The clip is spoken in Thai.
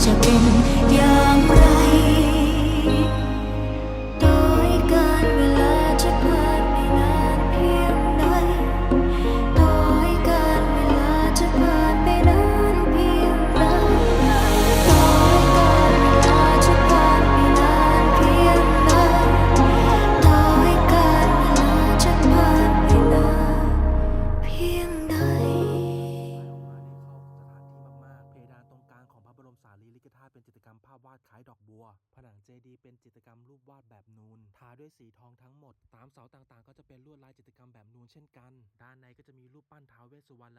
身边 ลิกธาตุเป็นจิตรกรรมภาพวาดคล้ายดอกบัว ผนังเจดีเป็นจิตรกรรมรูปวาดแบบนูน ทาด้วยสีทองทั้งหมด ตามเสาต่างๆ ก็จะเป็นลวดลายจิตรกรรมแบบนูนเช่นกัน ด้านในก็จะมีรูปปั้นท้าเวสสุวรรณและ